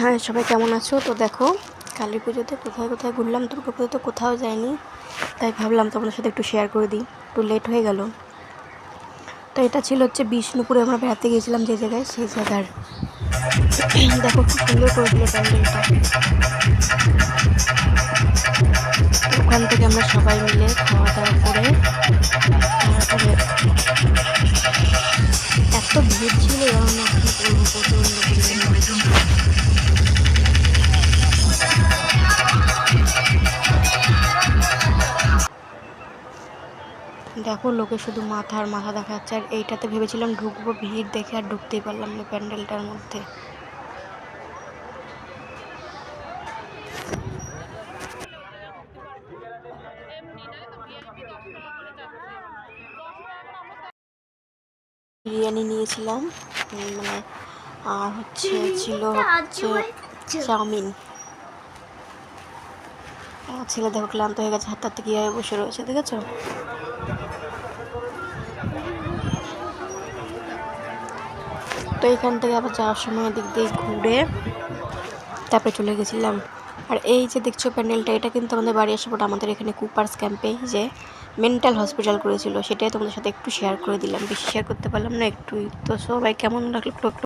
হ্যাঁ সবাই কেমন আছো? তো দেখো কালী পুজোতে কোথায় কোথায় ঘুরলাম দুর্গা পুজোতে কোথাও যাইনি, তাই ভাবলাম তোমাদের সাথে একটু শেয়ার করে দিই। একটু লেট হয়ে গেল। তো এটা ছিল হচ্ছে বিষ্ণুপুরে আমরা বেড়াতে গিয়েছিলাম যে জায়গায়, সেই জায়গার। দেখো খুব সুন্দর করে দিল প্যান্ডেলটা। ওখান থেকে আমরা সবাই মিলে খাওয়া দাওয়া করে, তারপরে এত ভিড় ছিল না দেখো লোকে শুধু মাথা আর মাথা দেখা যাচ্ছে আর এইটাতে ভেবেছিলাম ঢুকবো ভিড় দেখে আর ঢুকতেই পারলাম না প্যান্ডেলটার মধ্যে। বিরিয়ানি নিয়েছিলাম মানে আর হচ্ছে ছিল হচ্ছে চাউমিন। ছেলে দেখো ক্লান্ত হয়ে গেছে হাত হাতে কীভাবে বসে রয়েছে, দেখেছ? তো এখান থেকে আবার যাওয়ার সময় দিক দিয়ে ঘুরে তারপরে চলে গেছিলাম। আর এই যে দেখছ প্যান্ডেলটা, এটা কিন্তু আমাদের বাড়ি আসার পর আমাদের এখানে কুপার্স ক্যাম্পে যে মেন্টাল হসপিটাল করেছিল, সেটাই তোমাদের সাথে একটু শেয়ার করে দিলাম। বেশি শেয়ার করতে পারলাম না একটুই তো সবাই কেমন লাগল একটু একটু